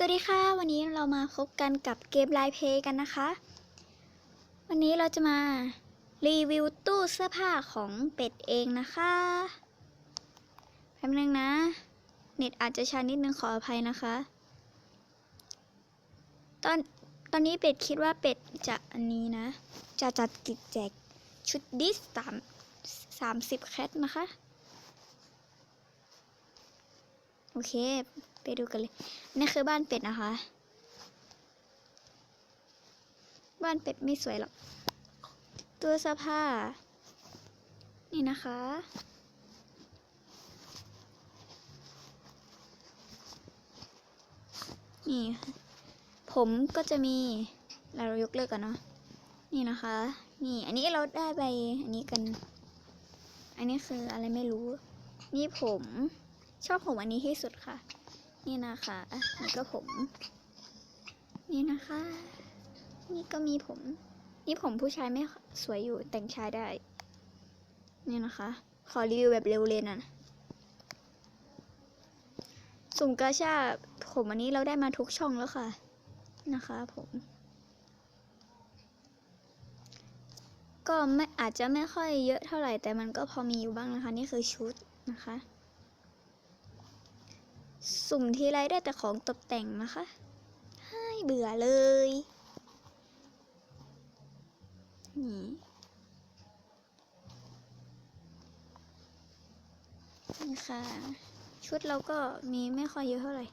สวัสดีค่ะ วันนี้เรามาพบกันกับเกมไลน์เพย์กันนะคะ วันนี้เราจะมารีวิวตู้เสื้อผ้าของเป็ดเองนะคะแป๊บนึงนะ เน็ตอาจจะช้านิดนึงขออภัยนะคะ ตอนตอนนี้เป็ดคิดว่าเป็ดจะอันนี้นะ จะจัดกิจแจกชุดดิสสามสามสิบแคทนะคะ โอเค ไปดูกันเลย นี่คือบ้านเป็ดนะคะ บ้านเป็ดไม่สวยหรอก ตัวเสื้อผ้า นี่นะคะ นี่ ผมก็จะมี เรายกเลิกกันเนาะ นี่นะคะ นี่ อันนี้เราได้ไป อันนี้กัน อันนี้คืออะไรไม่รู้ นี่ผมชอบผมอันนี้ที่สุดค่ะ นี่นะคะนี่ก็ผม นี่นะคะ นี่ก็มีผม นี่ผมผู้ชายไม่สวยอยู่แต่งชายได้ นี่นะคะ ขอรีวิวแบบเร็วเลยนะสุ่มกาชาผมอันนี้เราได้มาทุกช่องแล้วค่ะ นะคะ ผม ก็ไม่อาจจะไม่ค่อยเยอะเท่าไหร่แต่มันก็พอมีอยู่บ้างนะคะ นี่คือชุดนะคะ สุ่มทีไรได้แต่ของตกแต่งนะคะให้เบื่อเลย นี่นี่ค่ะ ชุดเราก็มีไม่ค่อยเยอะเท่าไหร่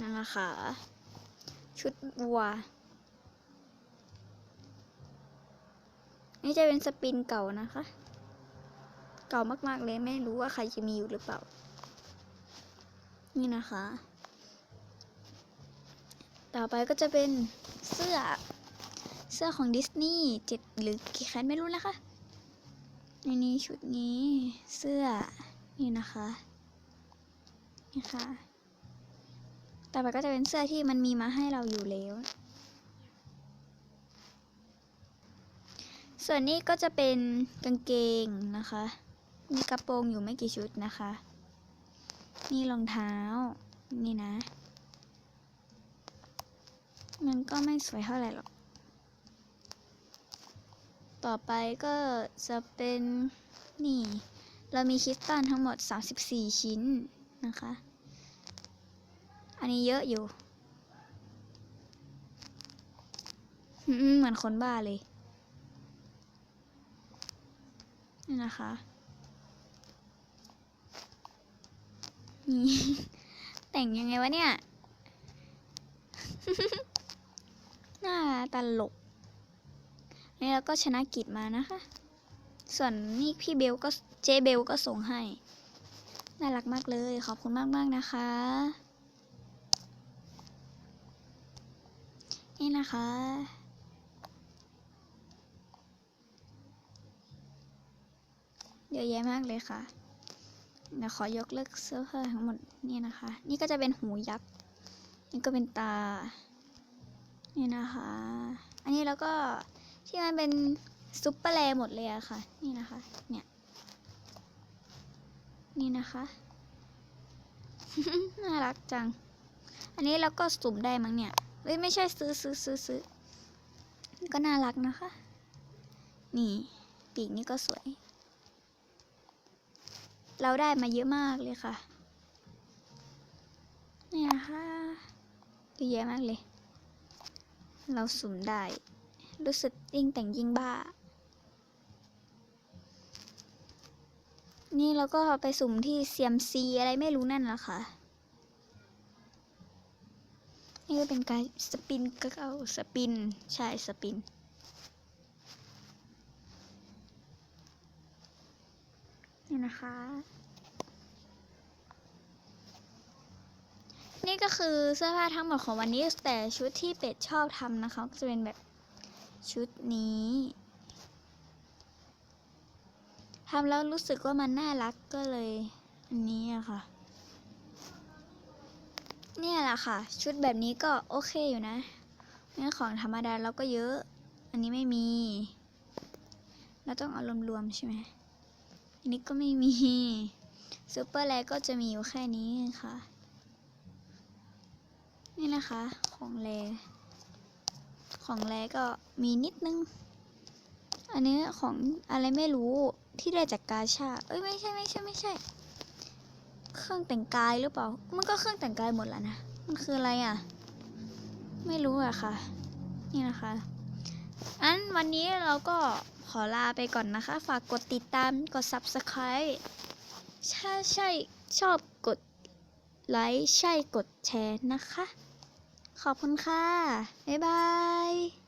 นั่นแหละค่ะ ชุดวัว นี่จะเป็นสปินเก่านะคะ เก่ามากๆเลยไม่รู้ว่าใครจะมีอยู่หรือเปล่า นี่นะคะ ต่อไปก็จะเป็นเสื้อเสื้อของดิสนีย์เจ็ดหรือกี่แคนไม่รู้นะคะในนี้ชุดนี้เสื้อนี่นะคะนี่ค่ะ ต่อไปก็จะเป็นเสื้อที่มันมีมาให้เราอยู่แล้ว ส่วนนี้ก็จะเป็นกางเกงนะคะ มีกระโปรงอยู่ไม่กี่ชุดนะคะ นี่รองเท้า นี่นะ มันก็ไม่สวยเท่าไหร่หรอก ต่อไปก็จะเป็นนี่ เรามีคริสตัลทั้งหมด 34 ชิ้นนะคะ อันนี้เยอะอยู่ เหมือนคนบ้าเลย นี่นะคะนี่แต่งยังไงวะเนี่ย หน้าตลก นี่แล้วก็ชนะกิจมานะคะ ส่วนนี่พี่เบลก็เจเบลก็ส่งให้ น่ารักมากเลย ขอบคุณมากมากนะคะ นี่นะคะ เย อะแยะมากเลยค่ะเดี๋ยวขอยกเลิกเสื้อผ้าทั้งหมดนี่นะคะ นี่ก็จะเป็นหูยักษ์นี่ก็เป็นตา นี่นะคะ อันนี้แล้วก็ที่มันเป็นซุปเปอร์แลหมดเลยอะค่ะ นี่นะคะ เนี่ย นี่นะคะ น่ารักจัง อันนี้เราก็สุ่มได้มั้งเนี่ยเอ้ยไม่ใช่ซื้อซื้อซื้อซื้อก็น่ารักนะคะ นี่ ปีกนี่ก็สวย เราได้มาเยอะมากเลยค่ะ นี่นะคะเยอะแยะมากเลย เราสุ่มได้ รู้สึกยิ่งแต่งยิ่งบ้า นี่เราก็ไปสุ่มที่เซียมซีอะไรไม่รู้นั่นแหละค่ะ นี่ก็เป็นการสปินก็เอาสปิน ใช่สปินนี่นะคะ นี่ก็คือเสื้อผ้าทั้งหมดของวันนี้ แต่ชุดที่เป็ดชอบทำนะคะก็จะเป็นแบบชุดนี้ทำแล้วรู้สึกว่ามันน่ารักก็เลยอันนี้อะค่ะ เนี่ยแหละค่ะ ชุดแบบนี้ก็โอเคอยู่นะเนี่ยของธรรมดาเราก็เยอะ อันนี้ไม่มี เราต้องเอารวมๆใช่ไหมอันนี้ก็ไม่มีซูเปอร์แลก็จะมีอยู่แค่นี้ค่ะ นี่นะคะ ของแลของแลก็มีนิดนึง อันนี้ของอะไรไม่รู้ที่ได้จากกาชา เอ้ยไม่ใช่ไม่ใช่ไม่ใช่ เครื่องแต่งกายหรือเปล่า มันก็เครื่องแต่งกายหมดแล้วนะ มันคืออะไรอะ ไม่รู้อะค่ะ นี่นะคะอันวันนี้เราก็ขอลาไปก่อนนะคะ ฝากกดติดตาม กด subscribe ถ้าใช่ชอบกดไลค์ ใช่กดแชร์นะคะ ขอบคุณค่ะ บ๊ายบาย